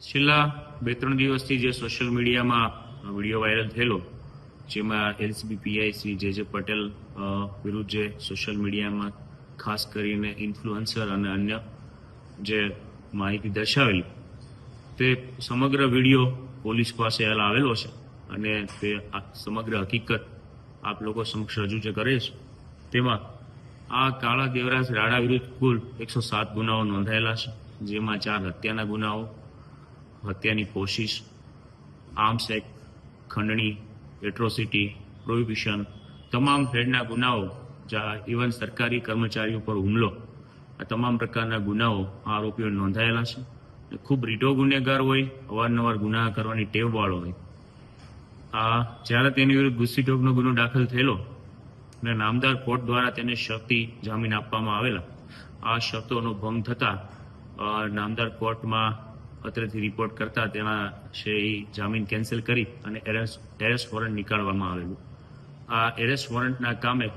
છેલ્લા બે ત્રણ દિવસથી જે સોશિયલ મીડિયામાં વીડિયો વાયરલ થયેલો, જેમાં એલસીબી પીઆઈ શ્રી જે જે પટેલ વિરુદ્ધ જે સોશિયલ મીડિયામાં ખાસ કરીને ઇન્ફ્લુઅન્સર અને અન્ય જે માહિતી દર્શાવેલી, તે સમગ્ર વીડિયો પોલીસ પાસે હાલ આવેલો છે અને તે સમગ્ર હકીકત આપ લોકો સમક્ષ રજૂ જે કરે છે, તેમાં આ કાળા દેવરાજ રાણા વિરુદ્ધ કુલ એકસો સાત ગુનાઓ નોંધાયેલા છે, જેમાં ચાર હત્યાના ગુનાઓ હત્યાની કોશિશ આર્મ્સ એક્ટ ખંડણી એટ્રોસિટી પ્રોહિબિશન તમામ ફેડના ગુનાઓ, જ્યાં ઇવન સરકારી કર્મચારીઓ પર હુમલો, આ તમામ પ્રકારના ગુનાઓ આ આરોપીઓ નોંધાયેલા છે. ખૂબ રીઢો ગુનેગાર હોય, અવારનવાર ગુના કરવાની ટેવવાળો હોય. આ જ્યારે તેની વિરુદ્ધ ગુસ્સીટોકનો ગુનો દાખલ થયેલો અને નામદાર કોર્ટ દ્વારા તેને શક્તિ જામીન આપવામાં આવેલા, આ શરતોનો ભંગ થતા નામદાર કોર્ટમાં અત્રેથી રિપોર્ટ કરતા તેના છે જામીન કેન્સલ કરી અને એરેસ્ટ એરેસ્ટ વોરંટ નીકાળવામાં આવેલું. આ એરેસ્ટ વોરંટના કામે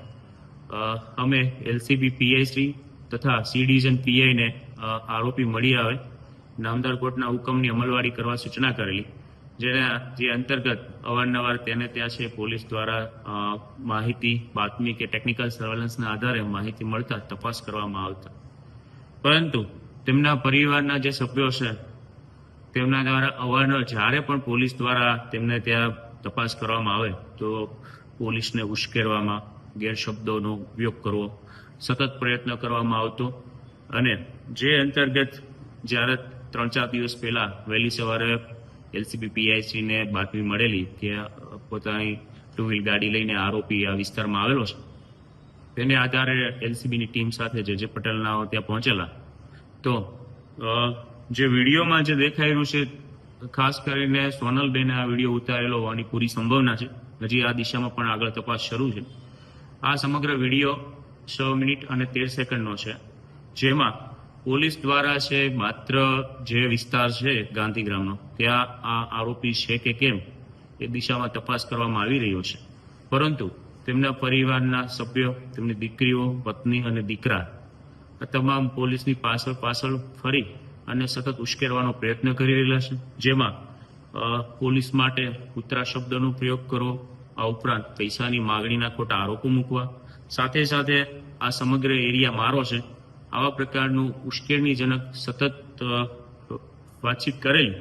અમે એલસીબી પીઆઈસી તથા સી ડિવિઝન પીઆઈને આરોપી મળી આવે, નામદાર કોર્ટના હુકમની અમલવારી કરવા સૂચના કરેલી, જેના, જે અંતર્ગત અવારનવાર તેને ત્યાં છે પોલીસ દ્વારા માહિતી, બાતમી કે ટેકનિકલ સર્વેલન્સના આધારે માહિતી મળતા તપાસ કરવામાં આવતા. પરંતુ તેમના પરિવારના જે સભ્યો છે તેમના દ્વારા અવારનવાર, જ્યારે પણ પોલીસ દ્વારા તેમને ત્યાં તપાસ કરવામાં આવે, તો પોલીસને ઉશ્કેરવામાં, ગેરશબ્દોનો ઉપયોગ કરવો, સતત પ્રયત્ન કરવામાં આવતો અને જે અંતર્ગત જ્યારે ત્રણ ચાર દિવસ પહેલાં વહેલી સવારે એલસીબી પીઆઈસીને બાતમી મળેલી કે પોતાની ટુ વ્હીલ ગાડી લઈને આરોપી આ વિસ્તારમાં આવેલો છે, તેને આધારે એલસીબીની ટીમ સાથે જે જે પટેલના ત્યાં પહોંચેલા, તો જે વિડીયોમાં જે રહ્યું છે, ખાસ કરીને સોનલબેને આ વીડિયો ઉતારેલો હોવાની પૂરી સંભાવના છે. હજી આ દિશામાં પણ આગળ તપાસ શરૂ છે. આ સમગ્ર વીડિયો છ મિનિટ અને તેર સેકન્ડનો છે, જેમાં પોલીસ દ્વારા છે, માત્ર જે વિસ્તાર છે ગાંધીગ્રામનો ત્યાં આ આરોપી છે કે કેમ, એ દિશામાં તપાસ કરવામાં આવી રહ્યો છે. પરંતુ તેમના પરિવારના સભ્યો, તેમની દીકરીઓ, પત્ની અને દીકરા, આ તમામ પોલીસની પાછળ પાછળ ફરી અને સતત ઉશ્કેરવાનો પ્રયત્ન કરી રહેલા છે. જેમાં પોલીસ માટે કૂતરા શબ્દનો પ્રયોગ કરવો, આ ઉપરાંત પૈસાની માગણીના ખોટા આરોપો મૂકવા, સાથે સાથે આ સમગ્ર એરિયા મારો છે. આવા પ્રકારનું ઉશ્કેરણીજનક સતત વાતચીત કરેલી.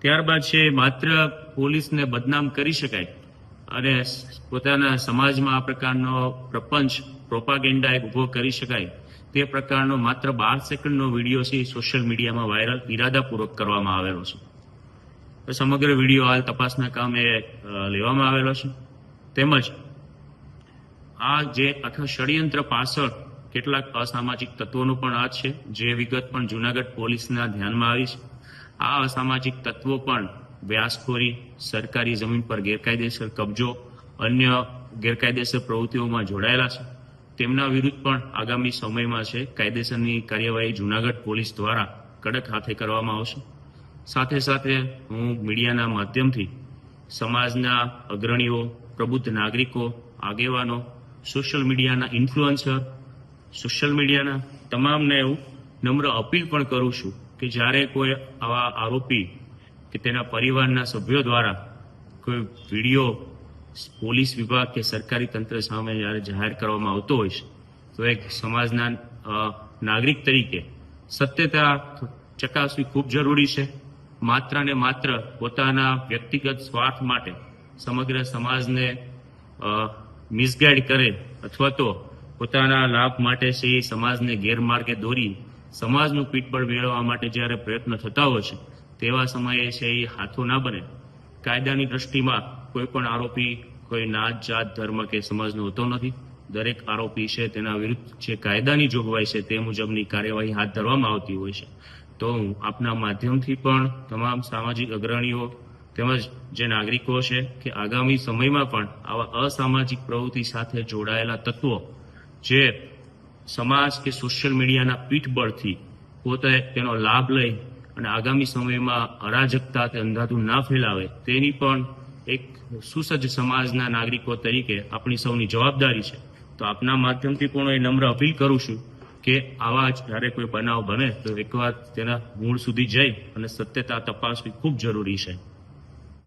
ત્યારબાદ છે, માત્ર પોલીસને બદનામ કરી શકાય. અને પોતાના સમાજમાં આ પ્રકારનો પ્રપંચ, પ્રોપાગેન્ડા એક ઊભો કરી શકાય. તે પ્રકારનો માત્ર બાર સેકન્ડનો વીડિયો છે સોશિયલ મીડિયામાં વાયરલ ઇરાદાપૂર્વક કરવામાં આવેલો છે. તો સમગ્ર વીડિયો હાલ તપાસના કામે લેવામાં આવેલો છે. તેમજ આ જે આખા ષડયંત્ર પાછળ કેટલાક અસામાજિક તત્વોનો પણ હાથ છે, જે વિગત પણ જુનાગઢ પોલીસના ધ્યાનમાં આવી છે. આ અસામાજિક તત્વો પણ વ્યાસખોરી, સરકારી જમીન પર ગેરકાયદેસર કબજો, અન્ય ગેરકાયદેસર પ્રવૃત્તિઓમાં જોડાયેલા છે. તેમના વિરુદ્ધ પણ આગામી સમયમાં છે. કાયદેસરની કાર્યવાહી જુનાગઢ પોલીસ દ્વારા કડક હાથે કરવામાં આવશે. સાથે સાથે હું મીડિયાના માધ્યમથી સમાજના અગ્રણીઓ, પ્રબુદ્ધ નાગરિકો, આગેવાનો, સોશિયલ મીડિયાના ઇન્ફ્લુઅન્સર, સોશિયલ મીડિયાના તમામને એવું નમ્ર અપીલ પણ કરું છું કે જ્યારે કોઈ આવા આરોપી કે તેના પરિવારના સભ્યો દ્વારા કોઈ વીડિયો પોલીસ વિભાગ કે સરકારી તંત્ર સામે જ્યારે જાહેર કરવામાં આવતો હોય છે, તો એક સમાજના નાગરિક તરીકે સત્યતા ચકાસવી ખૂબ જરૂરી છે. માત્ર ને માત્ર પોતાના વ્યક્તિગત સ્વાર્થ માટે સમગ્ર સમાજને મિસગાઈડ કરે અથવા તો પોતાના લાભ માટે છે એ સમાજને ગેરમાર્ગે દોરી સમાજનું પીઠબળ મેળવવા માટે જ્યારે પ્રયત્ન થતા હોય છે, તેવા સમયે છે એ હાથો ના બને. કાયદાની દ્રષ્ટિમાં કોઈ પણ આરોપી કોઈ નાત જાત ધર્મ કે સમાજનો હોતો નથી. દરેક આરોપી છે તેના વિરુદ્ધ જે કાયદાની જોગવાઈ છે તે મુજબની કાર્યવાહી હાથ ધરવામાં આવતી હોય છે. તો હું આપના માધ્યમથી પણ તમામ સામાજિક અગ્રણીઓ તેમજ જે નાગરિકો છે કે આગામી સમયમાં પણ આવા અસામાજિક પ્રવૃત્તિ સાથે જોડાયેલા તત્વો જે સમાજ કે સોશિયલ મીડિયાના પીઠબળથી પોતે તેનો લાભ લઈ અને આગામી સમયમાં અરાજકતા કે અંધાધુન ના ફેલાવે તેની પણ એક સુસજ્જ સમાજના નાગરિકો તરીકે આપણી સૌની જવાબદારી છે. તો આપના માધ્યમથી પણ એ નમ્ર અપીલ કરું છું કે આવા જ્યારે કોઈ બનાવ બને તો એકવાર તેના મૂળ સુધી જઈ અને સત્યતા તપાસવી ખૂબ જરૂરી છે.